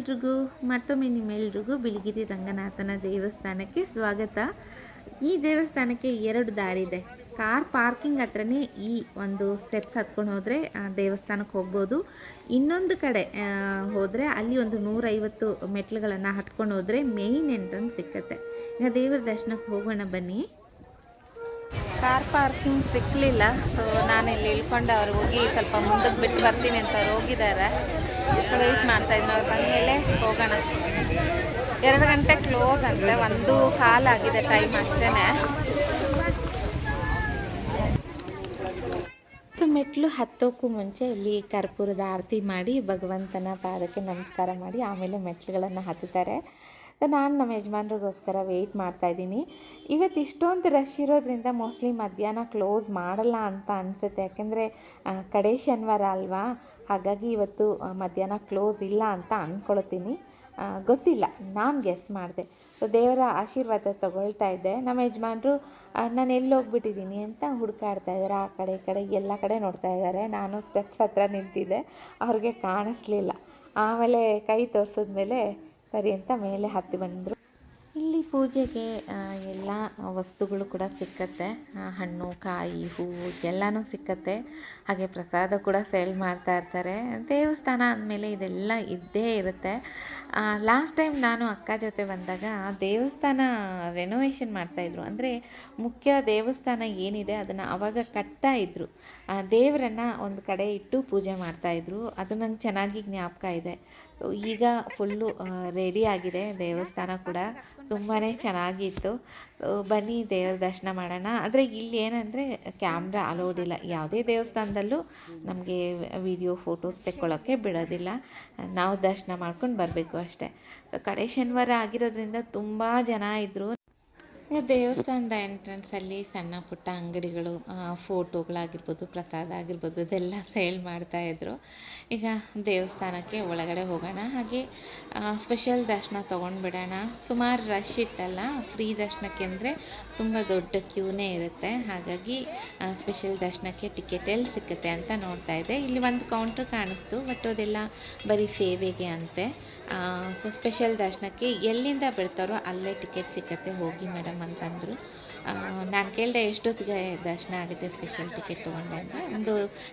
ಎಲ್ರಿಗೂ, ಮತ್ತೊಮ್ಮೆ ನಿಮ್ಮೆಲ್ರಿಗೂ ಬಿಳಿಗಿರಿ ರಂಗನಾಥನ ದೇವಸ್ಥಾನಕ್ಕೆ ಸ್ವಾಗತ. ಈ ದೇವಸ್ಥಾನಕ್ಕೆ ಎರಡು ದಾರಿ ಇದೆ. ಕಾರ್ ಪಾರ್ಕಿಂಗ್ ಹತ್ರನೇ ಈ ಒಂದು ಸ್ಟೆಪ್ಸ್ ಹತ್ಕೊಂಡು ಹೋದರೆ ದೇವಸ್ಥಾನಕ್ಕೆ ಹೋಗ್ಬೋದು. ಇನ್ನೊಂದು ಕಡೆ ಹೋದರೆ ಅಲ್ಲಿ ಒಂದು ನೂರೈವತ್ತು ಮೆಟ್ಲುಗಳನ್ನು ಹತ್ಕೊಂಡು ಹೋದರೆ ಮೇಯ್ನ್ ಎಂಟ್ರೆನ್ಸ್ ಸಿಕ್ಕತ್ತೆ. ಈಗ ದೇವರ ದರ್ಶನಕ್ಕೆ ಹೋಗೋಣ ಬನ್ನಿ. ಕಾರ್ ಪಾರ್ಕಿಂಗ್ ಸಿಕ್ಕಲಿಲ್ಲ ಸೊ ನಾನು ಇಲ್ಲಿ ಇಳ್ಕೊಂಡು ಅವ್ರು ಹೋಗಿ ಸ್ವಲ್ಪ ಮುಂದಕ್ಕೆ ಬಿಟ್ಟು ಬರ್ತೀನಿ ಅಂತ ಅವ್ರು ಹೋಗಿದ್ದಾರೆ. ವೆಯ್ಟ್ ಮಾಡ್ತಾ ಇದ್ದೀನಿ ಅವ್ರು ಬಂದಮೇಲೆ ಹೋಗೋಣ. ಎರಡು ಗಂಟೆ ಕ್ಲೋಸ್ ಅಂತೆ. ಒಂದು ಕಾಲಾಗಿದೆ ಟೈಮ್ ಅಷ್ಟೇ ಮೆಟ್ಲು ಹತ್ತೋಕ್ಕೂ ಮುಂಚೆ ಇಲ್ಲಿ ಕರ್ಪೂರದ ಆರತಿ ಮಾಡಿ ಭಗವಂತನ ಪಾದಕ್ಕೆ ನಮಸ್ಕಾರ ಮಾಡಿ ಆಮೇಲೆ ಮೆಟ್ಲುಗಳನ್ನು ಹತ್ತುತ್ತಾರೆ. ನಾನು ನಮ್ಮ ಯಜಮಾನ್ರಿಗೋಸ್ಕರ ವೆಯ್ಟ್ ಮಾಡ್ತಾಯಿದ್ದೀನಿ ಇವತ್ತು ಇಷ್ಟೊಂದು ರಶ್ ಇರೋದ್ರಿಂದ ಮೋಸ್ಟ್ಲಿ ಮಧ್ಯಾಹ್ನ ಕ್ಲೋಸ್ ಮಾಡಲ್ಲ ಅಂತ ಅನಿಸುತ್ತೆ. ಯಾಕೆಂದರೆ ಕಡೆ ಶನಿವಾರ ಅಲ್ವಾ? ಹಾಗಾಗಿ ಇವತ್ತು ಮಧ್ಯಾಹ್ನ ಕ್ಲೋಸ್ ಇಲ್ಲ ಅಂತ ಅಂದ್ಕೊಳ್ತೀನಿ ಗೊತ್ತಿಲ್ಲ. ನಾನು ಗೆಸ್ ಮಾಡಿದೆ. ಸೊ ದೇವರ ಆಶೀರ್ವಾದ ತಗೊಳ್ತಾ ಇದ್ದೆ. ನಮ್ಮ ಯಜಮಾನ್ರು ನಾನು ಎಲ್ಲಿ ಹೋಗ್ಬಿಟ್ಟಿದ್ದೀನಿ ಅಂತ ಹುಡುಕಾಡ್ತಾ ಇದ್ದಾರೆ ಆ ಕಡೆ, ಈ ಕಡೆ, ಎಲ್ಲ ಕಡೆ ನೋಡ್ತಾ ಇದ್ದಾರೆ ನಾನು ಸ್ಟೆಪ್ಸ್ ಹತ್ರ ನಿಂತಿದ್ದೆ. ಅವ್ರಿಗೆ ಕಾಣಿಸ್ಲಿಲ್ಲ. ಆಮೇಲೆ ಕೈ ತೋರಿಸಿದ್ಮೇಲೆ ಸರಿ ಅಂತ ಮೇಲೆ ಹತ್ತಿ ಬಂದರು. ಇಲ್ಲಿ ಪೂಜೆಗೆ ಎಲ್ಲ ವಸ್ತುಗಳು ಕೂಡ ಸಿಕ್ಕತ್ತೆ. ಹಣ್ಣು, ಕಾಯಿ, ಹೂವು ಎಲ್ಲನೂ ಸಿಕ್ಕತ್ತೆ. ಹಾಗೆ ಪ್ರಸಾದ ಕೂಡ ಸೇಲ್ ಮಾಡ್ತಾ ಇರ್ತಾರೆ. ದೇವಸ್ಥಾನ ಅಂದಮೇಲೆ ಇದೆಲ್ಲ ಇದ್ದೇ ಇರುತ್ತೆ. ಲಾಸ್ಟ್ ಟೈಮ್ ನಾನು ಅಕ್ಕ ಜೊತೆ ಬಂದಾಗ ದೇವಸ್ಥಾನ ರೆನೋವೇಷನ್ ಮಾಡ್ತಾಯಿದ್ರು ಅಂದರೆ ಮುಖ್ಯ ದೇವಸ್ಥಾನ ಏನಿದೆ ಅದನ್ನು ಅವಾಗ ಕಟ್ತಾ ಇದ್ದರು ದೇವರನ್ನು ಒಂದು ಕಡೆ ಇಟ್ಟು ಪೂಜೆ ಮಾಡ್ತಾಯಿದ್ರು ಅದು ನಂಗೆ ಚೆನ್ನಾಗಿ ಜ್ಞಾಪಕ ಇದೆ. ಈಗ ಫುಲ್ಲು ರೆಡಿ ಆಗಿದೆ ದೇವಸ್ಥಾನ ಕೂಡ. ತುಂಬಾ ಚೆನ್ನಾಗಿತ್ತು. ಬನ್ನಿ ದೇವರ ದರ್ಶನ ಮಾಡೋಣ. ಆದರೆ ಇಲ್ಲಿ ಏನಂದರೆ ಕ್ಯಾಮ್ರಾ ಅಲೋಡ್ ಇಲ್ಲ. ಯಾವುದೇ ದೇವಸ್ಥಾನದಲ್ಲೂ ನಮಗೆ ವಿಡಿಯೋ ಫೋಟೋಸ್ ತೆಕ್ಕೊಳ್ಳೋಕ್ಕೆ ಬಿಡೋದಿಲ್ಲ. ನಾವು ದರ್ಶನ ಮಾಡ್ಕೊಂಡು ಬರಬೇಕು ಅಷ್ಟೇ. ಕಡೆ ಶನಿವಾರ ಆಗಿರೋದ್ರಿಂದ ತುಂಬ ಜನ ಇದ್ದರು ದೇವಸ್ಥಾನದ ಎಂಟ್ರೆನ್ಸಲ್ಲಿ ಸಣ್ಣ ಪುಟ್ಟ ಅಂಗಡಿಗಳು ಫೋಟೋಗಳಾಗಿರ್ಬೋದು ಪ್ರಸಾದ ಆಗಿರ್ಬೋದು, ಅದೆಲ್ಲ ಸೇಲ್ ಮಾಡ್ತಾಯಿದ್ರು ಈಗ ದೇವಸ್ಥಾನಕ್ಕೆ ಒಳಗಡೆ ಹೋಗೋಣ. ಹಾಗೆ ಸ್ಪೆಷಲ್ ದರ್ಶನ ತೊಗೊಂಡ್ಬಿಡೋಣ. ಸುಮಾರು ರಶ್ ಇತ್ತಲ್ಲ ಫ್ರೀ ದರ್ಶನಕ್ಕೆ ಅಂದರೆ ತುಂಬ ದೊಡ್ಡ ಕ್ಯೂನೇ ಇರುತ್ತೆ. ಹಾಗಾಗಿ ಸ್ಪೆಷಲ್ ದರ್ಶನಕ್ಕೆ ಟಿಕೆಟ್ ಎಲ್ಲಿ ಸಿಕ್ಕುತ್ತೆ ಅಂತ ನೋಡ್ತಾ ಇದ್ದೆ. ಇಲ್ಲಿ ಒಂದು ಕೌಂಟ್ರ್ ಕಾಣಿಸ್ತು ಬಟ್ ಅದೆಲ್ಲ ಬರೀ ಸೇವೆಗೆ ಅಂತೆ. ಸೊ ಸ್ಪೆಷಲ್ ದರ್ಶನಕ್ಕೆ ಎಲ್ಲಿಂದ ಬಿಡ್ತಾರೋ ಅಲ್ಲೇ ಟಿಕೆಟ್ ಸಿಕ್ಕತ್ತೆ ಹೋಗಿ ಮೇಡಮ್ ಅಂತಂದರು. ನಾನು ಕೇಳಿದೆ ಎಷ್ಟೊತ್ತಿಗೆ ದರ್ಶನ ಆಗುತ್ತೆ ಸ್ಪೆಷಲ್ ಟಿಕೆಟ್ ತೊಗೊಂಡೆ ಅಂತ. ಒಂದು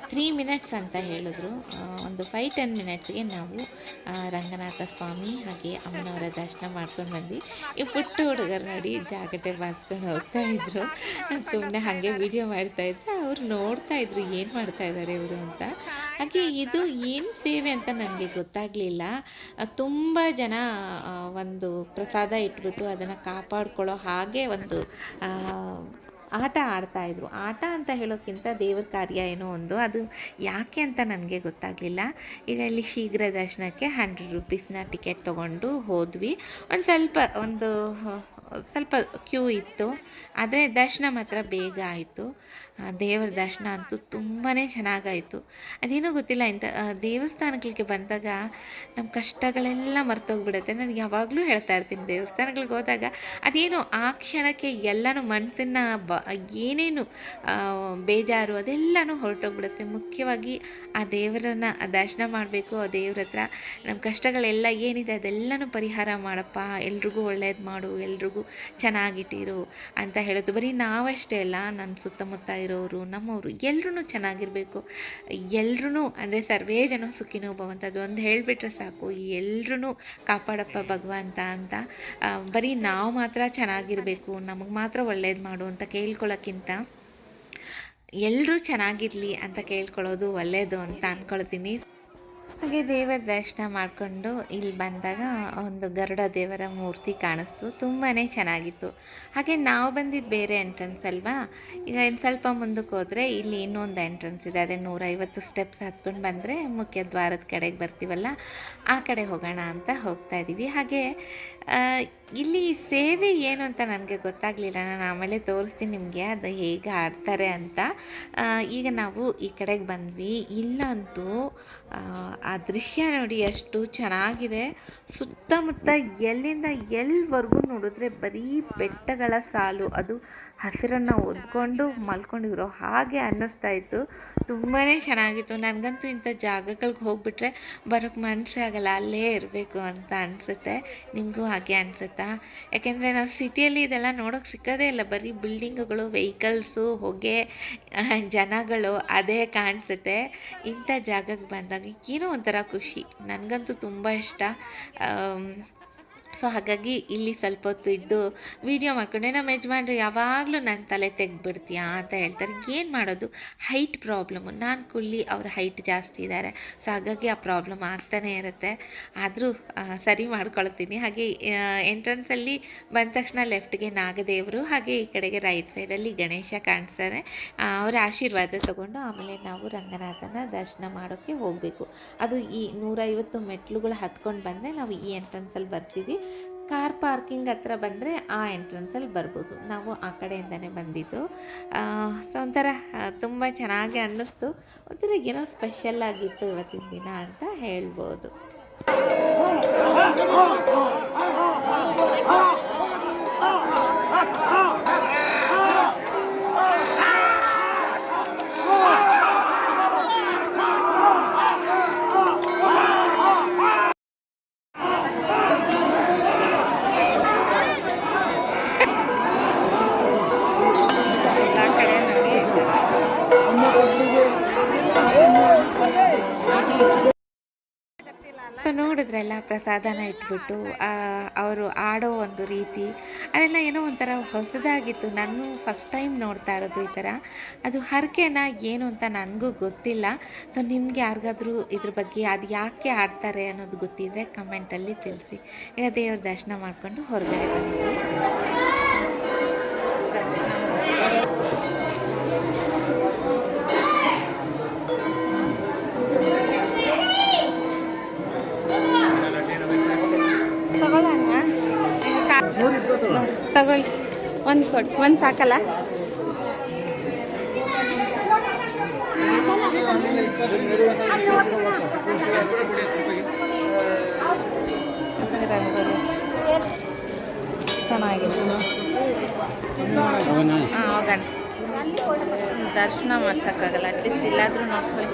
ತ್ರೀ ಮಿನಿಟ್ಸ್ ಅಂತ ಹೇಳಿದ್ರು. ಒಂದು ಫೈವ್ ಟೆನ್ ಮಿನಿಟ್ಸ್ಗೆ ನಾವು ರಂಗನಾಥ ಸ್ವಾಮಿ ಹಾಗೆ ಅಮ್ಮನವರ ದರ್ಶನ ಮಾಡ್ಕೊಂಡು ಬಂದು ಈ ಪುಟ್ಟ ಹುಡುಗರು ನೋಡಿ ಜಾಗಟೆ ಬಾರಿಸ್ಕೊಂಡು ಹೋಗ್ತಾ ಇದ್ರು. ಸುಮ್ಮನೆ ಹಾಗೆ ವಿಡಿಯೋ ಮಾಡ್ತಾ ಇದ್ರೆ. ಅವ್ರು ನೋಡ್ತಾ ಇದ್ರು ಏನು ಮಾಡ್ತಾ ಇದ್ದಾರೆ ಇವರು ಅಂತ. ಹಾಗೆ ಇದು ಏನು ಸೇವೆ ಅಂತ ನನಗೆ ಗೊತ್ತಾಗಲಿಲ್ಲ. ತುಂಬ ಜನ ಒಂದು ಪ್ರಸಾದ ಇಟ್ಬಿಟ್ಟು ಅದನ್ನು ಕಾಪಾಡ್ಕೊಳ್ಳೋ ಹಾಗೆ ಒಂದು ಆಟ ಆಡ್ತಾಯಿದ್ರು ಆಟ ಅಂತ ಹೇಳೋಕ್ಕಿಂತ ದೇವ್ರ ಕಾರ್ಯ ಏನೋ ಒಂದು. ಅದು ಯಾಕೆ ಅಂತ ನನಗೆ ಗೊತ್ತಾಗಲಿಲ್ಲ. ಈಗ ಇಲ್ಲಿ ಶೀಘ್ರ ದರ್ಶನಕ್ಕೆ ಹಂಡ್ರೆಡ್ ರುಪೀಸ್ನ ಟಿಕೆಟ್ ತೊಗೊಂಡು ಹೋದ್ವಿ. ಒಂದು ಸ್ವಲ್ಪ ಒಂದು ಸ್ವಲ್ಪ ಕ್ಯೂ ಇತ್ತು, ಆದರೆ ದರ್ಶನ ಮಾತ್ರ ಬೇಗ ಆಯಿತು. ದೇವರ ದರ್ಶನ ಅಂತೂ ತುಂಬಾ ಚೆನ್ನಾಗಾಯಿತು. ಅದೇನೂ ಗೊತ್ತಿಲ್ಲ, ಇಂಥ ದೇವಸ್ಥಾನಗಳಿಗೆ ಬಂದಾಗ ನಮ್ಮ ಕಷ್ಟಗಳೆಲ್ಲ ಮರ್ತೋಗ್ಬಿಡುತ್ತೆ. ನಾನು ಯಾವಾಗಲೂ ಹೇಳ್ತಾ ಇರ್ತೀನಿ, ದೇವಸ್ಥಾನಗಳಿಗೆ ಹೋದಾಗ ಅದೇನೋ ಆ ಕ್ಷಣಕ್ಕೆ ಎಲ್ಲನೂ ಮನಸ್ಸನ್ನು ಬ, ಏನೇನು ಬೇಜಾರು ಅದೆಲ್ಲನೂ ಹೊರಟೋಗ್ಬಿಡುತ್ತೆ. ಮುಖ್ಯವಾಗಿ ಆ ದೇವರನ್ನು ದರ್ಶನ ಮಾಡಬೇಕು, ಆ ದೇವ್ರ ಹತ್ರ ನಮ್ಮ ಕಷ್ಟಗಳೆಲ್ಲ ಏನಿದೆ ಅದೆಲ್ಲನೂ ಪರಿಹಾರ ಮಾಡಪ್ಪ. ಎಲ್ರಿಗೂ ಒಳ್ಳೇದು ಮಾಡು, ಎಲ್ರಿಗೂ ಚೆನ್ನಾಗಿಟ್ಟಿರು ಅಂತ ಹೇಳೋದು. ಬರೀ ನಾವಷ್ಟೇ ಅಲ್ಲ ನನ್ನ ಸುತ್ತಮುತ್ತ ಇರೋರು, ನಮ್ಮವರು ಎಲ್ಲರೂ ಚೆನ್ನಾಗಿರಬೇಕು. ಎಲ್ಲರೂ ಅಂದರೆ ಸರ್ವೇ ಜನ ಸುಖಿನೋ ಭವಂತದ್ದು ಒಂದು ಹೇಳಿಬಿಟ್ರೆ ಸಾಕು ಎಲ್ಲರೂ ಕಾಪಾಡಪ್ಪ ಭಗವಂತ ಅಂತ. ಬರೀ ನಾವು ಮಾತ್ರ ಚೆನ್ನಾಗಿರಬೇಕು, ನಮಗೆ ಮಾತ್ರ ಒಳ್ಳೇದು ಮಾಡು ಅಂತ ಕೇಳ್ಕೊಳ್ಳೋಕ್ಕಿಂತ ಎಲ್ಲರೂ ಚೆನ್ನಾಗಿರಲಿ ಅಂತ ಕೇಳ್ಕೊಳ್ಳೋದು ಒಳ್ಳೆಯದು ಅಂತ ಅಂದ್ಕೊಳ್ತೀನಿ ಹಾಗೆ ದೇವರ ದರ್ಶನ ಮಾಡಿಕೊಂಡು ಇಲ್ಲಿ ಬಂದಾಗ ಒಂದು ಗರುಡ ದೇವರ ಮೂರ್ತಿ ಕಾಣಿಸ್ತು. ತುಂಬಾ ಚೆನ್ನಾಗಿತ್ತು. ಹಾಗೆ ನಾವು ಬಂದಿದ್ದು ಬೇರೆ ಎಂಟ್ರೆನ್ಸ್ ಅಲ್ವಾ? ಈಗ ಇನ್ನು ಸ್ವಲ್ಪ ಮುಂದಕ್ಕೆ ಹೋದರೆ ಇಲ್ಲಿ ಇನ್ನೊಂದು ಎಂಟ್ರೆನ್ಸ್ ಇದೆ. ಅದೇ ನೂರೈವತ್ತು ಸ್ಟೆಪ್ಸ್ ಹತ್ಕೊಂಡು ಬಂದರೆ ಮುಖ್ಯ ದ್ವಾರದ ಕಡೆಗೆ ಬರ್ತೀವಲ್ಲ? ಆ ಕಡೆ ಹೋಗೋಣ ಅಂತ ಹೋಗ್ತಾ ಇದ್ದೀವಿ ಹಾಗೆ ಇಲ್ಲಿ ಸೇವೆ ಏನು ಅಂತ ನನಗೆ ಗೊತ್ತಾಗಲಿಲ್ಲ. ನಾನು ಆಮೇಲೆ ತೋರಿಸ್ತೀನಿ ನಿಮಗೆ ಅದು ಹೇಗೆ ಆಡ್ತಾರೆ ಅಂತ. ಈಗ ನಾವು ಈ ಕಡೆಗೆ ಬಂದ್ವಿ. ಇಲ್ಲಂತೂ ಆ, ದೃಶ್ಯ ನೋಡಿ ಎಷ್ಟು ಚೆನ್ನಾಗಿದೆ. ಸುತ್ತಮುತ್ತ ಎಲ್ಲಿಂದ ಎಲ್ಲಿವರೆಗೂ ನೋಡಿದ್ರೆ ಬರೀ ಬೆಟ್ಟಗಳ ಸಾಲು. ಅದು ಹಸಿರನ್ನು ಒದ್ಕೊಂಡು ಮಲ್ಕೊಂಡಿರೋ ಹಾಗೆ ಅನ್ನಿಸ್ತಾ ಇತ್ತು. ತುಂಬಾ ಚೆನ್ನಾಗಿತ್ತು. ನನಗಂತೂ ಇಂಥ ಜಾಗಗಳಿಗೆ ಹೋಗಿಬಿಟ್ರೆ ಬರೋಕ್ಕೆ ಮನಸ್ಸೇ ಆಗಲ್ಲ. ಅಲ್ಲೇ ಇರಬೇಕು ಅಂತ ಅನಿಸುತ್ತೆ. ನಿಮಗೂ ಹಾಗೆ ಅನಿಸುತ್ತಾ? ಯಾಕೆಂದರೆ ನಾವು ಸಿಟಿಯಲ್ಲಿ ಇದೆಲ್ಲ ನೋಡೋಕೆ ಸಿಕ್ಕದೇ ಇಲ್ಲ. ಬರೀ ಬಿಲ್ಡಿಂಗ್ಗಳು ವೆಹಿಕಲ್ಸು ಹೊಗೆ ಜನಗಳು ಅದೇ ಕಾಣಿಸುತ್ತೆ. ಇಂಥ ಜಾಗಕ್ಕೆ ಬಂದಾಗ ಏನೋ ಒಂಥರ ಖುಷಿ. ನನಗಂತೂ ತುಂಬ ಇಷ್ಟ. ಸೊ ಹಾಗಾಗಿ ಇಲ್ಲಿ ಸ್ವಲ್ಪ ಹೊತ್ತು ಇದ್ದು ವೀಡಿಯೋ ಮಾಡ್ಕೊಂಡೆ. ನಮ್ಮ ಯಜಮಾನ್ರು ಯಾವಾಗಲೂ ನನ್ನ ತಲೆ ತೆಗ್ದುಬಿಡ್ತೀಯಾ ಅಂತ ಹೇಳ್ತಾರೆ. ಏನು ಮಾಡೋದು? ಹೈಟ್ ಪ್ರಾಬ್ಲಮ್ಮು ನಾನು ಕುಳ್ಳಿ ಅವ್ರ ಹೈಟ್ ಜಾಸ್ತಿ ಇದ್ದಾರೆ ಸೊ ಹಾಗಾಗಿ ಆ ಪ್ರಾಬ್ಲಮ್ ಆಗ್ತಾನೇ ಇರುತ್ತೆ. ಆದರೂ ಸರಿ ಮಾಡ್ಕೊಳ್ತೀನಿ. ಹಾಗೆ ಎಂಟ್ರೆನ್ಸಲ್ಲಿ ಬಂದ ತಕ್ಷಣ ಲೆಫ್ಟ್ಗೆ ನಾಗದೇವರು, ಹಾಗೆ ಈ ಕಡೆಗೆ ರೈಟ್ ಸೈಡಲ್ಲಿ ಗಣೇಶ ಕಾಣಿಸ್ತಾರೆ. ಅವರ ಆಶೀರ್ವಾದ ತಗೊಂಡು ಆಮೇಲೆ ನಾವು ರಂಗನಾಥನ ದರ್ಶನ ಮಾಡೋಕ್ಕೆ ಹೋಗಬೇಕು. ಅದು ಈ ನೂರೈವತ್ತು ಮೆಟ್ಲುಗಳು ಹತ್ಕೊಂಡು ಬಂದರೆ ನಾವು ಈ ಎಂಟ್ರೆನ್ಸಲ್ಲಿ ಬರ್ತೀವಿ. ಕಾರ್ ಪಾರ್ಕಿಂಗ್ ಹತ್ರ ಬಂದರೆ ಆ ಎಂಟ್ರೆನ್ಸಲ್ಲಿ ಬರ್ಬೋದು. ನಾವು ಆ ಕಡೆಯಿಂದನೇ ಬಂದಿದ್ದು. ಸೊ ಒಂಥರ ತುಂಬ ಚೆನ್ನಾಗಿ ಅನ್ನಿಸ್ತು. ಒಂಥರ ಏನೋ ಸ್ಪೆಷಲ್ ಆಗಿತ್ತು ಇವತ್ತಿನ ದಿನ ಅಂತ ಹೇಳ್ಬೋದು. ಪ್ರಸಾದನ ಇಟ್ಬಿಟ್ಟು ಅವರು ಆಡೋ ಒಂದು ರೀತಿ, ಅದೆಲ್ಲ ಏನೋ ಒಂಥರ ಹೊಸದಾಗಿತ್ತು. ನಾನು ಫಸ್ಟ್ ಟೈಮ್ ನೋಡ್ತಾ ಇರೋದು ಈ ಥರ. ಅದು ಹರಕೆನ ಏನು ಅಂತ ನನಗೂ ಗೊತ್ತಿಲ್ಲ. ಸೊ ನಿಮ್ಗೆ ಯಾರಿಗಾದ್ರೂ ಇದ್ರ ಬಗ್ಗೆ ಅದು ಯಾಕೆ ಆಡ್ತಾರೆ ಅನ್ನೋದು ಗೊತ್ತಿದ್ರೆ ಕಮೆಂಟಲ್ಲಿ ತಿಳಿಸಿ. ಈಗ ದೇವ್ರ ದರ್ಶನ ಮಾಡಿಕೊಂಡು ಹೊರಗಡೆ ಬಂದ್ವಿ. ತಗೊಳ್ಳಿ ಒಂದು ಕೊಡಿ ಒಂದು ಸಾಕಲ್ಲ? ಚೆನ್ನಾಗಿದೆ ಹಾಂ, ಹೋಗೋಣ. ದರ್ಶನ ಮಾಡ್ಸೋಕ್ಕಾಗಲ್ಲ ಅಟ್ಲೀಸ್ಟ್ ಇಲ್ಲಾದರೂ ನೋಡ್ಕೊಳ್ಳಿ.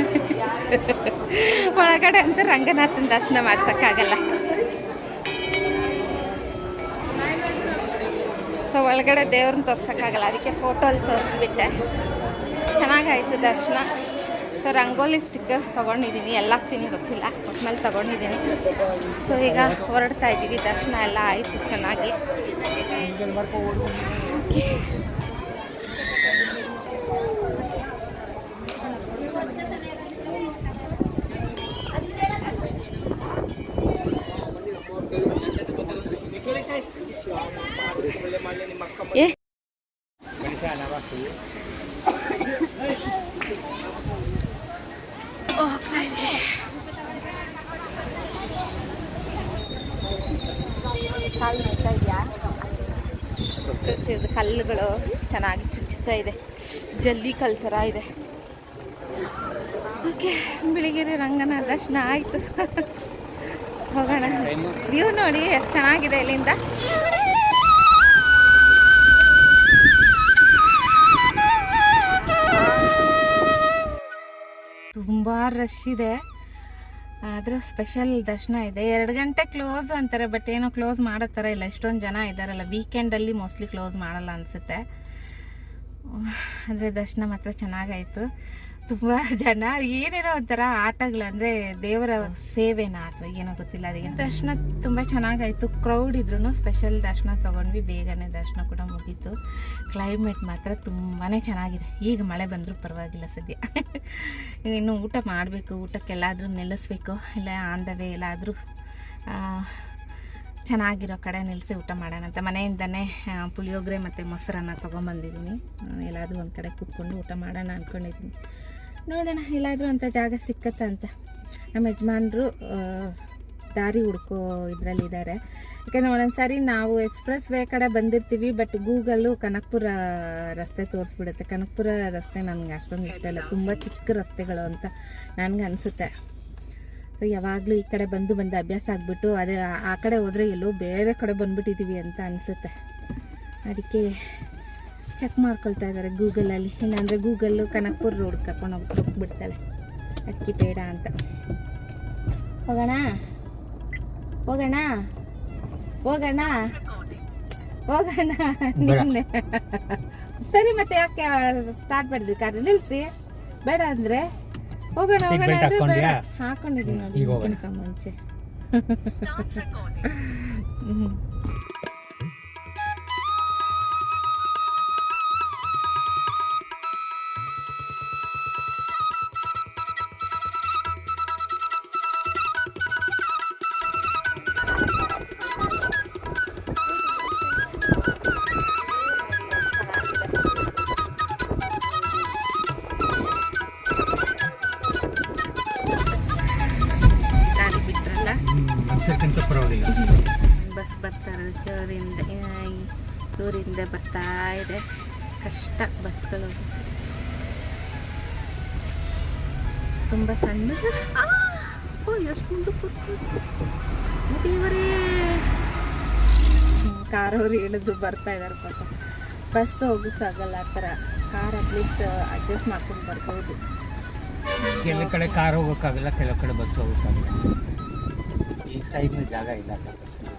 ಒಳಗಡೆ ಅಂತ ರಂಗನಾಥನ ದರ್ಶನ ಮಾಡ್ಸೋಕ್ಕಾಗಲ್ಲ. ಒಳಗಡೆ ದೇವ್ರನ್ನ ತೋರ್ಸೋಕ್ಕಾಗಲ್ಲ. ಅದಕ್ಕೆ ಫೋಟೋಲ್ಲಿ ತೋರಿಸ್ಬಿಟ್ಟೆ. ಚೆನ್ನಾಗಾಯಿತು ದರ್ಶನ. ಸೊ ರಂಗೋಲಿ ಸ್ಟಿಕ್ಕರ್ಸ್ ತೊಗೊಂಡಿದ್ದೀನಿ ಎಲ್ಲಾಗ್ತೀನಿ ಗೊತ್ತಿಲ್ಲ. ಒಟ್ನಲ್ಲಿ ತೊಗೊಂಡಿದ್ದೀನಿ ಸೊ ಈಗ ಹೊರಡ್ತಾ ಇದ್ದೀವಿ ದರ್ಶನ ಎಲ್ಲ ಆಯಿತು ಚೆನ್ನಾಗಿ ಏ ಹೋಗ್ತಾ ಇದೆ ಕಾಲು ನೋಡ್ತಾ ಇದೆಯಾ ಚುಚ್ಚಿದ ಕಲ್ಲುಗಳು ಚೆನ್ನಾಗಿ ಚುಚ್ಚುತ್ತಾ ಇದೆ ಜಲ್ಲಿ ಕಲ್ ಥರ ಇದೆ. ಓಕೆ, ಬಿಳಿಗಿರಿ ರಂಗನ ದರ್ಶನ ಆಯಿತು. ಹೋಗೋಣ. ವ್ಯೂ ನೋಡಿ ಎಷ್ಟು ಚೆನ್ನಾಗಿದೆ ಇಲ್ಲಿಂದ. ತುಂಬ ರಶ್ ಇದೆ. ಆದರೆ ಸ್ಪೆಷಲ್ ದರ್ಶನ ಇದೆ. ಎರಡು ಗಂಟೆ ಕ್ಲೋಸ್ ಅಂತಾರೆ ಬಟ್ ಏನೋ ಕ್ಲೋಸ್ ಮಾಡೋ ಥರ ಇಲ್ಲ. ಇಷ್ಟೊಂದು ಜನ ಇದ್ದಾರಲ್ಲ ವೀಕೆಂಡಲ್ಲಿ ಮೋಸ್ಟ್ಲಿ ಕ್ಲೋಸ್ ಮಾಡಲ್ಲ ಅನಿಸುತ್ತೆ. ಅಂದರೆ ದರ್ಶನ ಮಾತ್ರ ಚೆನ್ನಾಗಾಯಿತು. ತುಂಬ ಜನ ಏನೇನೋ ಒಂಥರ ಆಟಗಳು ಅಂದರೆ ದೇವರ ಸೇವೆನಾ ಅಥವಾ ಏನೋ ಗೊತ್ತಿಲ್ಲ ಅದಕ್ಕೆ ದರ್ಶನ ತುಂಬ ಚೆನ್ನಾಗಾಯಿತು. ಕ್ರೌಡ್ ಇದ್ರೂ ಸ್ಪೆಷಲ್ ದರ್ಶನ ತೊಗೊಂಡ್ವಿ. ಬೇಗನೆ ದರ್ಶನ ಕೂಡ ಮುಗೀತು. ಕ್ಲೈಮೇಟ್ ಮಾತ್ರ ತುಂಬಾ ಚೆನ್ನಾಗಿದೆ. ಈಗ ಮಳೆ ಬಂದರೂ ಪರವಾಗಿಲ್ಲ ಸದ್ಯ. ಇನ್ನು ಊಟ ಮಾಡಬೇಕು. ಊಟಕ್ಕೆಲ್ಲಾದರೂ ನಿಲ್ಲಿಸ್ಬೇಕು ಇಲ್ಲ ಆನ್ ದ ಎಲ್ಲಾದರೂ ಚೆನ್ನಾಗಿರೋ ಕಡೆ ನಿಲ್ಲಿಸಿ ಊಟ ಮಾಡೋಣ ಅಂತ ಮನೆಯಿಂದನೇ ಪುಳಿಯೋಗರೆ ಮತ್ತು ಮೊಸರನ್ನ ತೊಗೊಂಬಂದಿದ್ದೀನಿ. ಎಲ್ಲಾದರೂ ಒಂದು ಕಡೆ ಕೂತ್ಕೊಂಡು ಊಟ ಮಾಡೋಣ ಅಂದ್ಕೊಂಡಿದ್ದೀನಿ ನೋಡೋಣ, ಎಲ್ಲಾದರೂ ಅಂಥ ಜಾಗ ಸಿಕ್ಕತ್ತ ಅಂತ. ನಮ್ಮ ಯಜಮಾನರು ದಾರಿ ಹುಡ್ಕೋ ಇದರಲ್ಲಿದ್ದಾರೆ. ಒಂದೊಂದು ಸಾರಿ ನಾವು ಎಕ್ಸ್ಪ್ರೆಸ್ ವೇ ಕಡೆ ಬಂದಿರ್ತೀವಿ, ಬಟ್ ಗೂಗಲ್ಲು ಕನಕಪುರ ರಸ್ತೆ ತೋರಿಸ್ಬಿಡುತ್ತೆ. ಕನಕಪುರ ರಸ್ತೆ ನನಗೆ ಅಷ್ಟೊಂದು ಇಷ್ಟ ಇಲ್ಲ. ತುಂಬ ಚಿಕ್ಕ ರಸ್ತೆಗಳು ಅಂತ ನನಗೆ ಅನಿಸುತ್ತೆ ಯಾವಾಗಲೂ ಈ ಕಡೆ ಬಂದು ಬಂದು ಅಭ್ಯಾಸ ಆಗಿಬಿಟ್ಟು ಅದೇ ಆ- ಕಡೆ ಹೋದರೆ ಎಲ್ಲೋ ಬೇರೆ ಕಡೆ ಬಂದ್ಬಿಟ್ಟಿದ್ದೀವಿ ಅಂತ ಅನಿಸುತ್ತೆ. ಅದಕ್ಕೆ ಚೆಕ್ ಮಾಡ್ಕೊಳ್ತಾ ಇದ್ದಾರೆ ಗೂಗಲಲ್ಲಿ. ಇಲ್ಲಾಂದರೆ ಗೂಗಲ್ಲು ಕನಕಪುರ ರೋಡ್ ಕರ್ಕೊಂಡು ಹೋಗಿ ಹೋಗ್ಬಿಡ್ತಾಳೆ ಅಕ್ಕಿ ಬೇಡ ಅಂತ. ಹೋಗೋಣ? ಹೋಗೋಣ? ಹೋಗೋಣ? ಹೋಗೋಣ? ನಿನ್ನೆ. ಸರಿ ಮತ್ತೆ ಯಾಕೆ ಸ್ಟಾರ್ಟ್ ಮಾಡಿದ್ವಿ ಕಾರ್ ನಿಲ್ಲಿಸಿ ಬೇಡ ಅಂದ್ರೆ? ಹೋಗೋಣ Seat ಹೋಗೋಣ belt ಅಂದ್ರೆ ಬೇಡ ಹಾಕ್ಕೊಂಡ್ಯಾ? ಹಾಕೊಂಡಿದ್ದೀನಿ ನೋಡಿ ಈಗ ಹೋಗೋಣ. ಮುಂಚೆ ಹ್ಮ್. ಮನುಷ್ಯರ್ಕಿಂತ ಪರವಾಗಿಲ್ಲ. ಬಸ್ ಬರ್ತಾ ಇರೋದು ಜೋರಿಂದ ದೂರಿಂದ ಬರ್ತಾ ಇದೆ. ಕಷ್ಟ ಬಸ್ಗಳು. ತುಂಬ ಸಣ್ಣ. ಎಷ್ಟು ಮುಂದಕ್ಕೆ ದೇವರೇ. ಕಾರವ್ರು ಇಳಿದು ಬರ್ತಾ ಇದ್ದಾರೆ ಪಾಪ. ಬಸ್ ಹೋಗೋಕ್ಕಾಗಲ್ಲ ಆ ಥರ. ಕಾರ್ ಅಟ್ಲೀಸ್ಟ್ ಅಡ್ಜಸ್ಟ್ ಮಾಡ್ಕೊಂಡು ಬರ್ಬೋದು. ಕೆಲವು ಕಡೆ ಕಾರ್ ಹೋಗೋಕ್ಕಾಗಲ್ಲ ಕೆಲವು ಕಡೆ ಬಸ್ ಹೋಗೋಕ್ಕಾಗಲ್ಲ. ಈ ಸೈಡ್ ಜಾಗ ಇಲ್ಲ ಅಲ್ಲ bus hi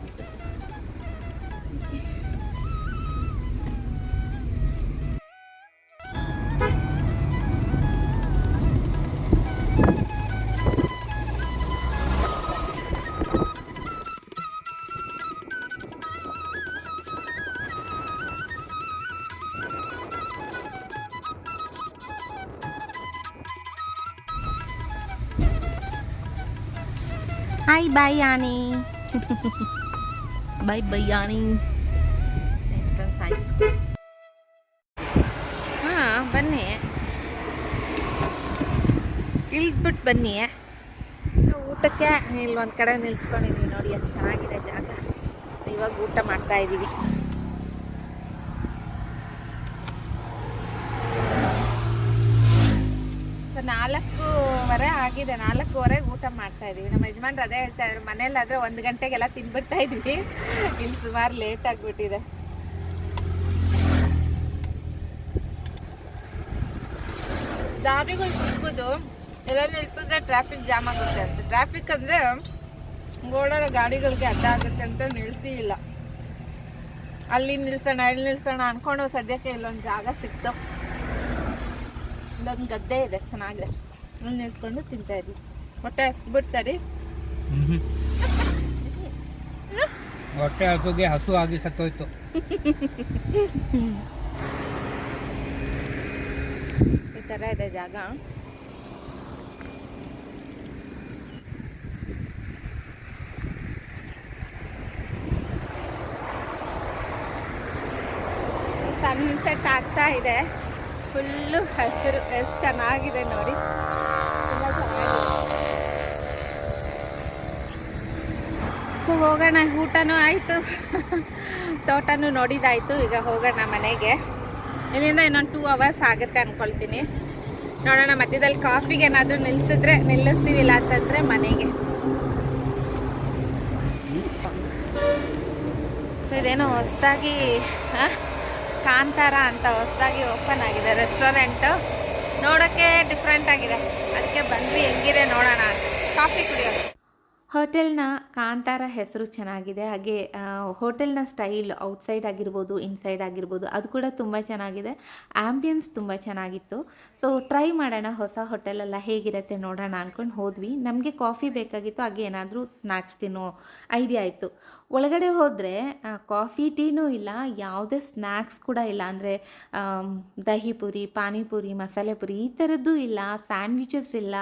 bye Yanni. bye bye Yanni. Entrance ಆಯಿತು ಹಾಂ ಬನ್ನಿ ಇಳಿದ್ಬಿಟ್ಟು ಬನ್ನಿ ಊಟಕ್ಕೆ ಇಲ್ಲಿ ಒಂದು ಕಡೆ ನಿಲ್ಸ್ಕೊಂಡಿದೀವಿ ನೋಡಿ ಎಷ್ಟು ಚೆನ್ನಾಗಿದೆ ಜಾಗ ಇವಾಗ ಊಟ ಮಾಡ್ತಾ ಇದ್ದೀವಿ ಸೊ ನಾಲ್ಕೂವರೆ ಆಗಿದೆ. ನಾಲ್ಕೂವರೆಗೆ ಊಟ ಮಾಡ್ತಾ ಇದೀವಿ. ನಮ್ಮ ಯಜಮಾನ್ರು ಅದೇ ಹೇಳ್ತಾ ಇದ್ರು ಮನೇಲಾದ್ರೆ ಒಂದು ಗಂಟೆಗೆಲ್ಲ ತಿನ್ಬಿಡ್ತಾ ಇದ್ವಿ. ಇಲ್ಲಿ ಸುಮಾರು ಲೇಟ್ ಆಗ್ಬಿಟ್ಟಿದೆ. ದಾರಿಗಳು ಸಿಗೋದು ಎಲ್ಲ ನಿಲ್ಸಿದ್ರೆ ಟ್ರಾಫಿಕ್ ಜಾಮ್ ಆಗುತ್ತೆ ಅಂತ. ಟ್ರಾಫಿಕ್ ಅಂದ್ರೆ ಓಡಾಡೋ ಗಾಡಿಗಳಿಗೆ ಅಡ್ಡ ಆಗುತ್ತೆ ಅಂತ ನಿಲ್ಸಿ ಇಲ್ಲ. ಅಲ್ಲಿ ನಿಲ್ಸೋಣ, ಇಲ್ಲಿ ನಿಲ್ಸೋಣ ಅನ್ಕೊಂಡು ಸದ್ಯಕ್ಕೆ ಇಲ್ಲೊಂದು ಜಾಗ ಸಿಕ್ತು. ಇಲ್ಲೊಂದು ಗದ್ದೆ ಇದೆ, ಚೆನ್ನಾಗಿದೆ. ಅಲ್ಲಿ ನಿಂತ್ಕೊಂಡು ತಿಂತಾ ಇದ್ವಿ. ಹೊಟ್ಟೆ ಬಿಡ್ತಾರಿ. ಹೊಟ್ಟೆ ಹಸುಗೆ ಹಸು ಆಗಿ ಸತ್ತೋಯ್ತು. ಈ ತರ ಇದೆ ಜಾಗ. ಸನ್ಸೆಟ್ ಆಗ್ತಾ ಇದೆ. ಫುಲ್ಲು ಹಸಿರು ಎಷ್ಟು ಚೆನ್ನಾಗಿದೆ ನೋಡಿ ತುಂಬ ಚೆನ್ನಾಗಿದೆ ಸೊ ಹೋಗೋಣ. ಊಟನೂ ಆಯಿತು. ತೋಟನೂ ನೋಡಿದಾಯಿತು. ಈಗ ಹೋಗೋಣ ಮನೆಗೆ. ಇಲ್ಲಿಂದ ಇನ್ನೊಂದು ಟೂ ಅವರ್ಸ್ ಆಗುತ್ತೆ ಅಂದ್ಕೊಳ್ತೀನಿ ನೋಡೋಣ, ಮಧ್ಯದಲ್ಲಿ ಕಾಫಿಗೆ ಏನಾದರೂ ನಿಲ್ಲಿಸಿದ್ರೆ ನಿಲ್ಲಿಸ್ತೀವಿ ಇಲ್ಲ ಅಂತಂದರೆ ಮನೆಗೆ. ಸೊ ಇದೇನೋ ಹೊಸದಾಗಿ ಕಾಂತಾರ ಅಂತ ಹೊಸದಾಗಿ ಓಪನ್ ಆಗಿದೆ. ರೆಸ್ಟೋರೆಂಟು ನೋಡೋಕ್ಕೆ ಡಿಫ್ರೆಂಟ್ ಆಗಿದೆ. ಅದಕ್ಕೆ ಬಂದ್ವಿ. ಹೆಂಗಿದೆ ನೋಡೋಣ ಕಾಫಿ ಕುಡಿಯೋದು ಹೋಟೆಲ್ನ ಕಾಂತಾರ ಹೆಸರು ಚೆನ್ನಾಗಿದೆ. ಹಾಗೆ ಹೋಟೆಲ್ನ ಸ್ಟೈಲ್ ಔಟ್ಸೈಡ್ ಆಗಿರ್ಬೋದು, ಇನ್ಸೈಡ್ ಆಗಿರ್ಬೋದು, ಅದು ಕೂಡ ತುಂಬ ಚೆನ್ನಾಗಿದೆ. ಆ್ಯಂಬಿಯನ್ಸ್ ತುಂಬ ಚೆನ್ನಾಗಿತ್ತು. ಸೊ, ಟ್ರೈ ಮಾಡೋಣ ಹೊಸ ಹೋಟೆಲೆಲ್ಲ ಹೇಗಿರುತ್ತೆ ನೋಡೋಣ ಅಂದ್ಕೊಂಡು ಹೋದ್ವಿ. ನಮಗೆ ಕಾಫಿ ಬೇಕಾಗಿತ್ತು, ಹಾಗೆ ಏನಾದರೂ ಸ್ನ್ಯಾಕ್ಸ್ ತಿನ್ನೋ ಐಡಿಯಾ ಇತ್ತು. ಒಳಗಡೆ ಹೋದರೆ ಕಾಫಿ ಟೀನೂ ಇಲ್ಲ, ಯಾವುದೇ ಸ್ನ್ಯಾಕ್ಸ್ ಕೂಡ ಇಲ್ಲ. ಅಂದರೆ ದಹಿ ಪುರಿ ಪಾನಿಪುರಿ ಮಸಾಲೆ ಪುರಿ, ಈ ಥರದ್ದು ಇಲ್ಲ ಸ್ಯಾಂಡ್ವಿಚಸ್ ಇಲ್ಲ,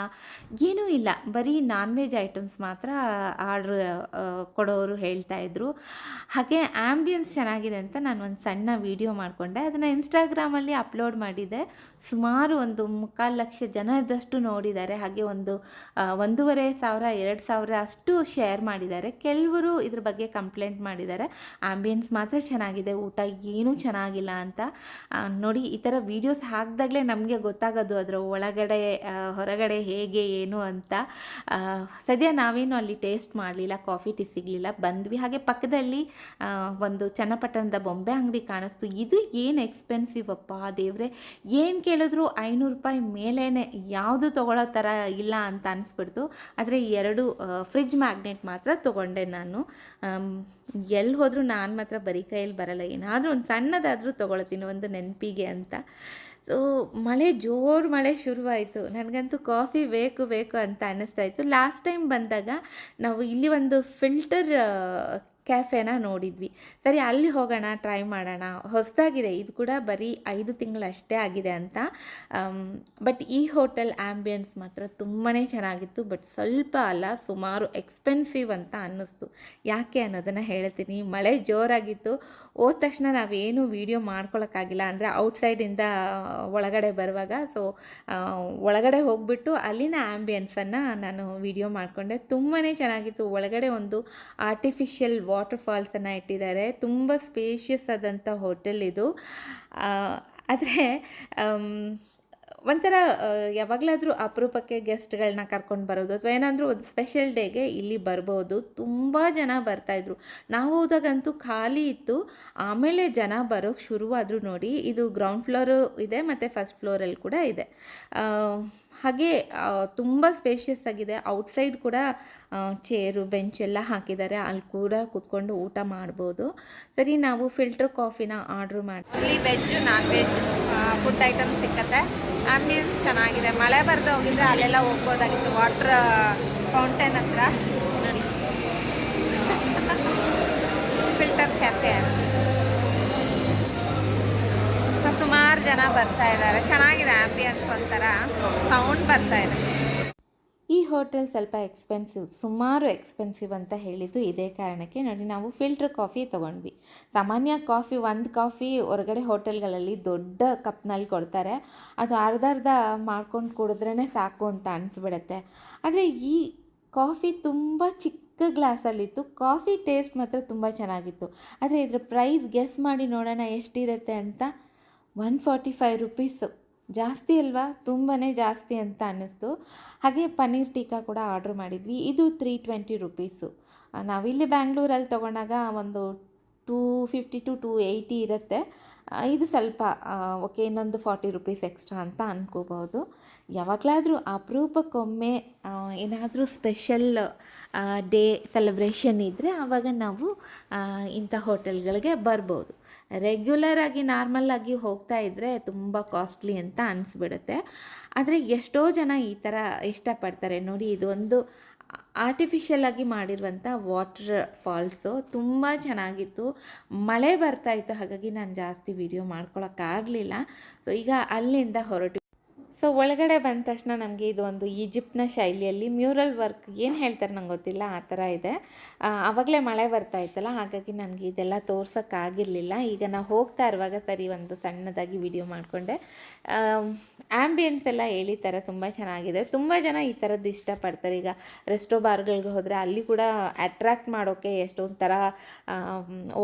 ಏನೂ ಇಲ್ಲ. ಬರೀ ನಾನ್ ವೆಜ್ ಐಟಮ್ಸ್ ಮಾತ್ರ ಆರ್ಡ್ರ್ ಕೊಡೋರು ಹೇಳ್ತಾ ಇದ್ರು. ಹಾಗೆ ಆ್ಯಂಬಿಯನ್ಸ್ ಚೆನ್ನಾಗಿದೆ ಅಂತ ನಾನು ಒಂದು ಸಣ್ಣ ವಿಡಿಯೋ ಮಾಡಿಕೊಂಡೆ. ಅದನ್ನು ಇನ್ಸ್ಟಾಗ್ರಾಮಲ್ಲಿ ಅಪ್ಲೋಡ್ ಮಾಡಿದ್ದೆ ಸುಮಾರು ಒಂದು ಮುಕ್ಕಾಲು ಲಕ್ಷ ಜನರದಷ್ಟು ನೋಡಿದ್ದಾರೆ. ಹಾಗೆ ಒಂದು ಒಂದೂವರೆ ಸಾವಿರ, ಎರಡು ಸಾವಿರ ಅಷ್ಟು ಶೇರ್ ಮಾಡಿದ್ದಾರೆ. ಕೆಲವರು ಇದ್ರ ಬಗ್ಗೆ ಕಂಪ್ಲೇಂಟ್ ಮಾಡಿದ್ದಾರೆ. ಆಂಬಿಯನ್ಸ್ ಮಾತ್ರ ಚೆನ್ನಾಗಿದೆ. ಊಟ ಏನೂ ಚೆನ್ನಾಗಿಲ್ಲ ಅಂತ. ನೋಡಿ, ಈ ಥರ ವೀಡಿಯೋಸ್ ಹಾಕಿದಾಗಲೇ ನಮಗೆ ಗೊತ್ತಾಗೋದು ಅದರ ಒಳಗಡೆ ಹೊರಗಡೆ ಹೇಗೆ, ಏನು ಅಂತ. ಸದ್ಯ ನಾವೇನು ಅಲ್ಲಿ ಟೇಸ್ಟ್ ಮಾಡಲಿಲ್ಲ, ಕಾಫಿ, ಟೀ ಸಿಗಲಿಲ್ಲ. ಬಂದ್ವಿ. ಹಾಗೆ ಪಕ್ಕದಲ್ಲಿ ಒಂದು ಚನ್ನಪಟ್ಟಣದ ಬೊಂಬೆ ಅಂಗಡಿ ಕಾಣಿಸ್ತು. ಇದು ಏನು ಎಕ್ಸ್ಪೆನ್ಸಿವ್ ಅಪ್ಪ ದೇವ್ರೆ. ಏನು ಕೇಳಿದ್ರು ಐನೂರು ರೂಪಾಯಿ ಮೇಲೇ ಯಾವುದು ತೊಗೊಳ್ಳೋ ಥರ ಇಲ್ಲ ಅಂತ ಅನಿಸ್ಬಿಡ್ತು. ಆದರೆ ಎರಡು ಫ್ರಿಜ್ ಮ್ಯಾಗ್ನೆಟ್ ಮಾತ್ರ ತೊಗೊಂಡೆ ನಾನು. ಎಲ್ಲಿ ಹೋದರೂ ನಾನು ಮಾತ್ರ ಬರೀ ಕೈಯಲ್ಲಿ ಬರಲ್ಲ. ಏನಾದರೂ ಒಂದು ಸಣ್ಣದಾದರೂ ತೊಗೊಳ್ತೀನಿ, ಒಂದು ನೆನಪಿಗೆ ಅಂತ. ಸೊ ಮಳೆ ಜೋರು ಮಳೆ ಶುರುವಾಯಿತು. ನನಗಂತೂ ಕಾಫಿ ಬೇಕು ಬೇಕು ಅಂತ ಅನ್ನಿಸ್ತಾ ಇತ್ತು. ಲಾಸ್ಟ್ ಟೈಮ್ ಬಂದಾಗ ನಾವು ಇಲ್ಲಿ ಒಂದು ಫಿಲ್ಟರ್ ಕ್ಯಾಫೆನ ನೋಡಿದ್ವಿ. ಸರಿ, ಅಲ್ಲಿ ಹೋಗೋಣ ಟ್ರೈ ಮಾಡೋಣ. ಹೊಸದಾಗಿದೆ. ಇದು ಕೂಡ ಬರೀ ಐದು ತಿಂಗಳಷ್ಟೇ ಆಗಿದೆ ಅಂತ. ಬಟ್ ಈ ಹೋಟೆಲ್ ಆ್ಯಂಬಿಯನ್ಸ್ ಮಾತ್ರ ತುಂಬಾ ಚೆನ್ನಾಗಿತ್ತು. ಬಟ್ ಸ್ವಲ್ಪ ಅಲ್ಲ, ಸುಮಾರು ಎಕ್ಸ್ಪೆನ್ಸಿವ್ ಅಂತ ಅನ್ನಿಸ್ತು. ಯಾಕೆ ಅನ್ನೋದನ್ನು ಹೇಳ್ತೀನಿ. ಮಳೆ ಜೋರಾಗಿತ್ತು. ಹೋದ ತಕ್ಷಣ ನಾವೇನು ವೀಡಿಯೋ ಮಾಡ್ಕೊಳಕ್ಕಾಗಿಲ್ಲ. ಅಂದರೆ ಔಟ್ಸೈಡಿಂದ ಒಳಗಡೆ ಬರುವಾಗ. ಸೊ ಒಳಗಡೆ ಹೋಗ್ಬಿಟ್ಟು ಅಲ್ಲಿನ ಆ್ಯಂಬಿಯನ್ಸನ್ನು ನಾನು ವೀಡಿಯೋ ಮಾಡಿಕೊಂಡೆ. ತುಂಬಾ ಚೆನ್ನಾಗಿತ್ತು. ಒಳಗಡೆ ಒಂದು ಆರ್ಟಿಫಿಷಿಯಲ್ ವಾಟರ್ ಫಾಲ್ಸನ್ನು ಇಟ್ಟಿದ್ದಾರೆ. ತುಂಬ ಸ್ಪೇಷಿಯಸ್ ಆದಂಥ ಹೋಟೆಲ್ ಇದು. ಆದರೆ ಒಂಥರ ಯಾವಾಗಲಾದರೂ ಅಪರೂಪಕ್ಕೆ ಗೆಸ್ಟ್ಗಳನ್ನ ಕರ್ಕೊಂಡು ಬರೋದು ಅಥವಾ ಏನಾದರೂ ಒಂದು ಸ್ಪೆಷಲ್ ಡೇಗೆ ಇಲ್ಲಿ ಬರ್ಬೋದು. ತುಂಬ ಜನ ಬರ್ತಾಯಿದ್ರು ನಾವು ಹೋದಾಗಂತೂ ಖಾಲಿ ಇತ್ತು. ಆಮೇಲೆ ಜನ ಬರೋಕ್ಕೆ ಶುರುವಾದರೂ ನೋಡಿ. ಇದು ಗ್ರೌಂಡ್ ಫ್ಲೋರು ಇದೆ, ಮತ್ತು ಫಸ್ಟ್ ಫ್ಲೋರಲ್ಲಿ ಕೂಡ ಇದೆ. ಹಾಗೆ ತುಂಬ ಸ್ಪೇಷಿಯಸ್ ಆಗಿದೆ. ಔಟ್ಸೈಡ್ ಕೂಡ ಚೇರು ಬೆಂಚ್ ಎಲ್ಲ ಹಾಕಿದ್ದಾರೆ. ಅಲ್ಲಿ ಕೂಡ ಕೂತ್ಕೊಂಡು ಊಟ ಮಾಡ್ಬೋದು. ಸರಿ ನಾವು ಫಿಲ್ಟರ್ ಕಾಫಿನ ಆರ್ಡ್ರ್ ಮಾಡಿ ಇಲ್ಲಿ veg non veg food item ಸಿಕ್ಕತ್ತೆ. ಆಂಬಿಯನ್ಸ್ ಚೆನ್ನಾಗಿದೆ. ಮಳೆ ಬರದೆ ಹೋಗಿದ್ರೆ ಅಲ್ಲೆಲ್ಲ ಹೋಗ್ಬೋದಾಗಿತ್ತು. ವಾಟ್ರ್ ಫೌಂಟೇನ್ ಹತ್ರ. ನೋಡಿ ಫಿಲ್ಟರ್ ಕ್ಯಾಫೆ ಸೊ ಸುಮಾರು ಜನ ಬರ್ತಾ ಇದ್ದಾರೆ. ಚೆನ್ನಾಗಿದೆ ಆಂಬಿಯನ್ಸ್ ಒಂಥರ. ಸೌಂಡ್ ಬರ್ತಾ ಇದೆ. ಈ ಹೋಟೆಲ್ ಸ್ವಲ್ಪ ಎಕ್ಸ್ಪೆನ್ಸಿವ್ ಸುಮಾರು ಎಕ್ಸ್ಪೆನ್ಸಿವ್ ಅಂತ ಹೇಳಿದ್ದು ಇದೇ ಕಾರಣಕ್ಕೆ ನೋಡಿ ನಾವು ಫಿಲ್ಟರ್ ಕಾಫಿ ತೊಗೊಂಡ್ವಿ. ಸಾಮಾನ್ಯ ಕಾಫಿ ಒಂದು ಕಾಫಿ ಹೊರಗಡೆ ಹೋಟೆಲ್ಗಳಲ್ಲಿ ದೊಡ್ಡ ಕಪ್ನಲ್ಲಿ ಕೊಡ್ತಾರೆ. ಅದು ಅರ್ಧ ಅರ್ಧ ಮಾಡ್ಕೊಂಡು ಕುಡಿದ್ರೇ ಸಾಕು ಅಂತ ಅನಿಸ್ಬಿಡತ್ತೆ. ಆದರೆ ಈ ಕಾಫಿ ತುಂಬ ಚಿಕ್ಕ ಗ್ಲಾಸಲ್ಲಿತ್ತು. ಕಾಫಿ ಟೇಸ್ಟ್ ಮಾತ್ರ ತುಂಬ ಚೆನ್ನಾಗಿತ್ತು. ಆದರೆ ಇದರ ಪ್ರೈಸ್ ಗೆಸ್ ಮಾಡಿ ನೋಡೋಣ ಎಷ್ಟಿರುತ್ತೆ ಅಂತ ಒನ್ ಫಾರ್ಟಿ ಫೈವ್ ರುಪೀಸು. ಜಾಸ್ತಿ ಅಲ್ವಾ? ತುಂಬಾ ಜಾಸ್ತಿ ಅಂತ ಅನ್ನಿಸ್ತು. ಹಾಗೆ ಪನ್ನೀರ್ ಟೀಕಾ ಕೂಡ ಆರ್ಡ್ರ್ ಮಾಡಿದ್ವಿ. ಇದು ತ್ರೀ ಟ್ವೆಂಟಿ ರುಪೀಸು. ನಾವಿಲ್ಲಿ ಬ್ಯಾಂಗ್ಳೂರಲ್ಲಿ ತೊಗೊಂಡಾಗ ಒಂದು two fifty to two eighty ಇರುತ್ತೆ. ಇದು ಸ್ವಲ್ಪ ಓಕೆ, ಇನ್ನೊಂದು ಫಾರ್ಟಿ ರುಪೀಸ್ ಎಕ್ಸ್ಟ್ರಾ ಅಂತ ಅನ್ಕೋಬೋದು ಯಾವಾಗಲಾದರೂ ಅಪರೂಪಕ್ಕೊಮ್ಮೆ ಏನಾದರೂ ಸ್ಪೆಷಲ್ ಡೇ ಸೆಲೆಬ್ರೇಷನ್ ಇದ್ದರೆ ಆವಾಗ ನಾವು ಇಂಥ ಹೋಟೆಲ್ಗಳಿಗೆ ಬರ್ಬೋದು. ರೆಗ್ಯುಲರ್ ಆಗಿ ನಾರ್ಮಲ್ ಆಗಿ ಹೋಗ್ತಾ ಇದ್ದರೆ ತುಂಬ ಕಾಸ್ಟ್ಲಿ ಅಂತ ಅನಿಸ್ಬಿಡುತ್ತೆ. ಆದರೆ ಎಷ್ಟೋ ಜನ ಈ ಥರ ಇಷ್ಟಪಡ್ತಾರೆ. ನೋಡಿ ಇದೊಂದು ಆರ್ಟಿಫಿಷಿಯಲ್ ಆಗಿ ಮಾಡಿರುವಂಥ ವಾಟರ್ ಫಾಲ್ಸು ತುಂಬ ಚೆನ್ನಾಗಿತ್ತು. ಮಳೆ ಬರ್ತಾ ಇತ್ತು, ಹಾಗಾಗಿ ನಾನು ಜಾಸ್ತಿ ವಿಡಿಯೋ ಮಾಡ್ಕೊಳಕ್ಕಾಗಲಿಲ್ಲ. ಸೊ ಈಗ ಅಲ್ಲಿಂದ ಹೊರಟು ಸೊ ಒಳಗಡೆ ಬಂದ ತಕ್ಷಣ ನಮಗೆ ಇದು ಒಂದು ಈಜಿಪ್ಟ್ನ ಶೈಲಿಯಲ್ಲಿ ಮ್ಯೂರಲ್ ವರ್ಕ್ ಏನು ಹೇಳ್ತಾರೆ ನಂಗೆ ಗೊತ್ತಿಲ್ಲ, ಆ ಥರ ಇದೆ. ಆವಾಗಲೇ ಮಳೆ ಬರ್ತಾ ಇತ್ತಲ್ಲ, ಹಾಗಾಗಿ ನನಗೆ ಇದೆಲ್ಲ ತೋರ್ಸೋಕ್ಕಾಗಿರಲಿಲ್ಲ ಈಗ ನಾವು ಹೋಗ್ತಾ ಇರುವಾಗ ಸರಿ ಒಂದು ಸಣ್ಣದಾಗಿ ವಿಡಿಯೋ ಮಾಡಿಕೊಂಡೆ. ಆ್ಯಂಬಿಯನ್ಸ್ ಎಲ್ಲ ಎಳಿತಾರೆ ತುಂಬ ಚೆನ್ನಾಗಿದೆ. ತುಂಬ ಜನ ಈ ಥರದ್ದು ಇಷ್ಟಪಡ್ತಾರೆ. ಈಗ ರೆಸ್ಟೋ ಬಾರ್ಗಳಿಗೆ ಹೋದರೆ ಅಲ್ಲಿ ಕೂಡ ಅಟ್ರಾಕ್ಟ್ ಮಾಡೋಕ್ಕೆ ಎಷ್ಟೊಂದು ಥರ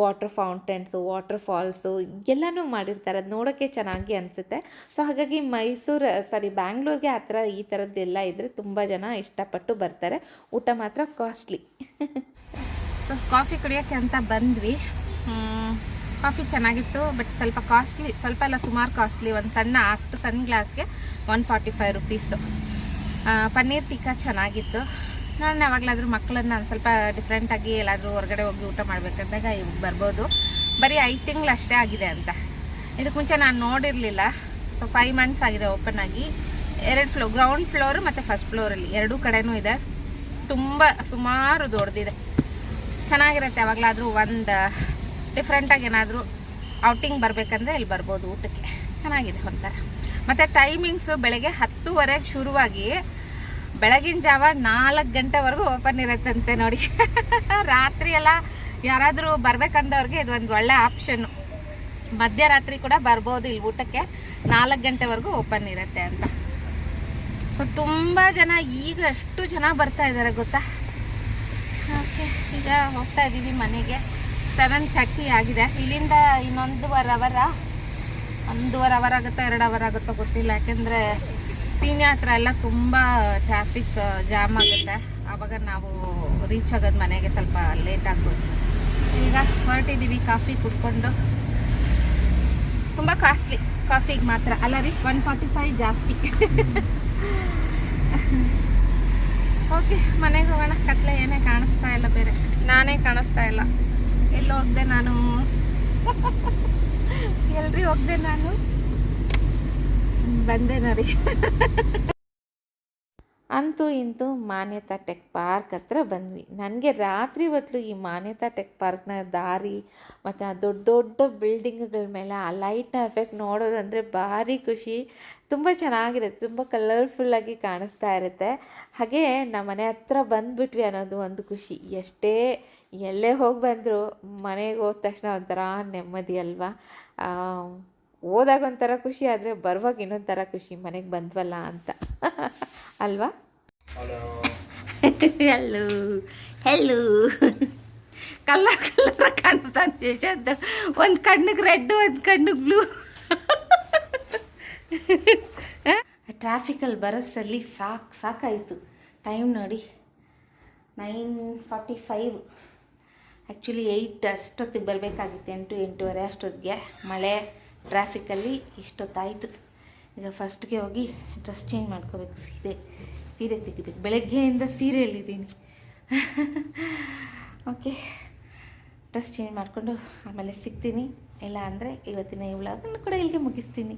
ವಾಟರ್ ಫೌಂಟೇನ್ಸು ವಾಟರ್ ಫಾಲ್ಸು ಎಲ್ಲನೂ ಮಾಡಿರ್ತಾರೆ. ಅದು ನೋಡೋಕ್ಕೆ ಚೆನ್ನಾಗಿ ಅನಿಸುತ್ತೆ. ಸೊ ಹಾಗಾಗಿ ಮೈಸೂರು ಸಾರಿ ಬ್ಯಾಂಗ್ಳೂರಿಗೆ ಆ ಥರ ಈ ಥರದ್ದೆಲ್ಲ ಇದ್ದರೆ ತುಂಬ ಜನ ಇಷ್ಟಪಟ್ಟು ಬರ್ತಾರೆ. ಊಟ ಮಾತ್ರ ಕಾಸ್ಟ್ಲಿ ಸೊ ಕಾಫಿ ಕುಡಿಯೋಕ್ಕೆ ಅಂತ ಬಂದ್ವಿ. ಕಾಫಿ ಚೆನ್ನಾಗಿತ್ತು ಬಟ್ ಸ್ವಲ್ಪ ಕಾಸ್ಟ್ಲಿ ಸ್ವಲ್ಪ ಎಲ್ಲ ಸುಮಾರು ಕಾಸ್ಟ್ಲಿ ಒಂದು ಸಣ್ಣ, ಅಷ್ಟು ಸಣ್ಣ ಗ್ಲಾಸ್ಗೆ one forty five rupees paneer tikka ಚೆನ್ನಾಗಿತ್ತು. ನಾನು ಯಾವಾಗಲಾದರೂ ಮಕ್ಕಳನ್ನ ಸ್ವಲ್ಪ ಡಿಫ್ರೆಂಟಾಗಿ ಎಲ್ಲಾದರೂ ಹೊರಗಡೆ ಹೋಗಿ ಊಟ ಮಾಡಬೇಕಂದಾಗ ಇವಾಗ ಬರ್ಬೋದು. ಬರೀ ಐದು ತಿಂಗಳು ಅಷ್ಟೇ ಆಗಿದೆ ಅಂತ. ಇದಕ್ಕೆ ಮುಂಚೆ ನಾನು ನೋಡಿರಲಿಲ್ಲ. ಸೊ ಫೈವ್ ಮಂತ್ಸ್ ಆಗಿದೆ ಓಪನ್ ಆಗಿ. ಎರಡು ಫ್ಲೋರ್ ಗ್ರೌಂಡ್ ಫ್ಲೋರು ಮತ್ತು ಫಸ್ಟ್ ಫ್ಲೋರಲ್ಲಿ ಎರಡೂ ಕಡೆನೂ ಇದೆ. ತುಂಬ, ಸುಮಾರು ದೊಡ್ಡದಿದೆ ಚೆನ್ನಾಗಿರುತ್ತೆ ಯಾವಾಗಲಾದರೂ ಒಂದು ಡಿಫ್ರೆಂಟಾಗಿ ಏನಾದರೂ ಔಟಿಂಗ್ ಬರಬೇಕಂದ್ರೆ ಇಲ್ಲಿ ಬರ್ಬೋದು ಊಟಕ್ಕೆ. ಚೆನ್ನಾಗಿದೆ ಒಂಥರ. ಮತ್ತು ಟೈಮಿಂಗ್ಸು ಬೆಳಗ್ಗೆ ಹತ್ತುವರೆಗೆ ಶುರುವಾಗಿ ಬೆಳಗಿನ ಜಾವ ನಾಲ್ಕು ಗಂಟೆವರೆಗೂ ಓಪನ್ ಇರುತ್ತಂತೆ ನೋಡಿ. ರಾತ್ರಿ ಎಲ್ಲ ಯಾರಾದರೂ ಬರ್ಬೇಕಂದವ್ರಿಗೆ ಇದೊಂದು ಒಳ್ಳೆ ಆಪ್ಷನ್ನು ಮಧ್ಯರಾತ್ರಿ ಕೂಡ ಬರ್ಬೋದು ಇಲ್ಲಿ ಊಟಕ್ಕೆ. ನಾಲ್ಕು ಗಂಟೆವರೆಗೂ ಓಪನ್ ಇರುತ್ತೆ ಅಂತ. ತುಂಬ ಜನ, ಈಗ ಅಷ್ಟು ಜನ ಬರ್ತಾ ಇದ್ದಾರೆ ಗೊತ್ತಾ? ಓಕೆ, ಈಗ ಹೋಗ್ತಾ ಇದ್ದೀವಿ ಮನೆಗೆ. ಸೆವೆನ್ ಥರ್ಟಿ ಆಗಿದೆ. ಇಲ್ಲಿಂದ ಇನ್ನೊಂದೂವರೆ ಅವರ ಒಂದೂವರೆ ಅವರ್ ಆಗುತ್ತೋ, ಎರಡು ಅವರ್ ಆಗುತ್ತೋ ಗೊತ್ತಿಲ್ಲ. ಯಾಕೆಂದರೆ ಸೀನಿ ಹತ್ರ ಎಲ್ಲ ತುಂಬ ಟ್ರಾಫಿಕ್ ಜಾಮ್ ಆಗುತ್ತೆ. ಆವಾಗ ನಾವು ರೀಚ್ ಆಗೋದು ಮನೆಗೆ ಸ್ವಲ್ಪ ಲೇಟ್ ಆಗ್ಬೋದು. ಈಗ ಹೊರಟಿದ್ದೀವಿ ಕಾಫಿ ಕುಡ್ಕೊಂಡು. ತುಂಬ ಕಾಸ್ಟ್ಲಿ ಕಾಫಿಗೆ ಮಾತ್ರ. ಅಲ್ಲ ರೀ ಒನ್ ಫಾರ್ಟಿ ಫೈವ್ ಜಾಸ್ತಿ. ಓಕೆ ಮನೆಗೆ ಹೋಗೋಣ. ಕತ್ಲೆ ಏನೇ ಕಾಣಿಸ್ತಾ ಇಲ್ಲ ಬೇರೆ. ನಾನೇ ಕಾಣಿಸ್ತಾ ಇಲ್ಲ. ಎಲ್ಲಿ ಹೋಗ್ದೆ ನಾನು? ಎಲ್ರಿ ಹೋಗ್ದೆ ನಾನು? ಬಂದೆ ನೋಡಿ. ಅಂತೂ ಇಂತೂ ಮಾನ್ಯತಾ ಟೆಕ್ ಪಾರ್ಕ್ ಹತ್ರ ಬಂದ್ವಿ. ನನಗೆ ರಾತ್ರಿ ಹೊತ್ತು ಈ ಮಾನ್ಯತಾ ಟೆಕ್ ಪಾರ್ಕ್ನ ದಾರಿ ಮತ್ತು ಆ ದೊಡ್ಡ ದೊಡ್ಡ ಬಿಲ್ಡಿಂಗ್ಗಳ ಮೇಲೆ ಆ ಲೈಟ್ನ ಎಫೆಕ್ಟ್ ನೋಡೋದಂದರೆ ಭಾರಿ ಖುಷಿ. ತುಂಬ ಚೆನ್ನಾಗಿರುತ್ತೆ, ತುಂಬ ಕಲರ್ಫುಲ್ಲಾಗಿ ಕಾಣಿಸ್ತಾ ಇರುತ್ತೆ. ಹಾಗೆ ನಮ್ಮ ಮನೆ ಹತ್ರ ಬಂದುಬಿಟ್ವಿ ಅನ್ನೋದು ಒಂದು ಖುಷಿ. ಎಷ್ಟೇ ಎಲ್ಲೇ ಹೋಗಿ ಬಂದರೂ ಮನೆಗೆ ಹೋದ ತಕ್ಷಣ ಒಂಥರ ನೆಮ್ಮದಿ ಅಲ್ವಾ? ಹೋದಾಗ ಒಂಥರ ಖುಷಿ ಆದರೆ ಬರುವಾಗ ಇನ್ನೊಂಥರ ಖುಷಿ ಮನೆಗೆ ಬಂದ್ವಲ್ಲ ಅಂತ. ಅಲ್ವಾ? ಹೆಲ್ಲು ಹಲೋ ಕಲ್ಲರ್ ಕಲ್ಲರ್ ಕಾಣ್ತಾನೆ ಯಶದ್ದು ಒಂದು ಕಣ್ಣಿಗೆ ರೆಡ್ ಒಂದು ಕಣ್ಣಿಗೆ ಬ್ಲೂ ಟ್ರಾಫಿಕಲ್ಲಿ ಬರೋಷ್ಟರಲ್ಲಿ ಸಾಕು, ಸಾಕಾಯಿತು. ಟೈಮ್ ನೋಡಿ. Nine forty five actually eight ಅಷ್ಟೊತ್ತಿಗೆ ಬರಬೇಕಾಗಿತ್ತು, ಎಂಟು, ಎಂಟೂವರೆ ಅಷ್ಟೊತ್ತಿಗೆ. ಮಳೆ ಟ್ರಾಫಿಕಲ್ಲಿ ಇಷ್ಟೊತ್ತಾಯಿತು. ಈಗ ಫಸ್ಟ್ಗೆ ಹೋಗಿ ಡ್ರೆಸ್ ಚೇಂಜ್ ಮಾಡ್ಕೋಬೇಕು ಸೀರೆ. ಸೀರೆ ತೆಗಿಬೇಕು. ಬೆಳಗ್ಗೆಯಿಂದ ಸೀರೆಯಲ್ಲಿದ್ದೀನಿ. ಓಕೆ ಡ್ರೆಸ್ ಚೇಂಜ್ ಮಾಡಿಕೊಂಡು ಆಮೇಲೆ ಸಿಗ್ತೀನಿ. ಇಲ್ಲ ಅಂದರೆ ಇವತ್ತಿನ ಈ ಕೂಡ ಇಲ್ಲಿಗೆ ಮುಗಿಸ್ತೀನಿ.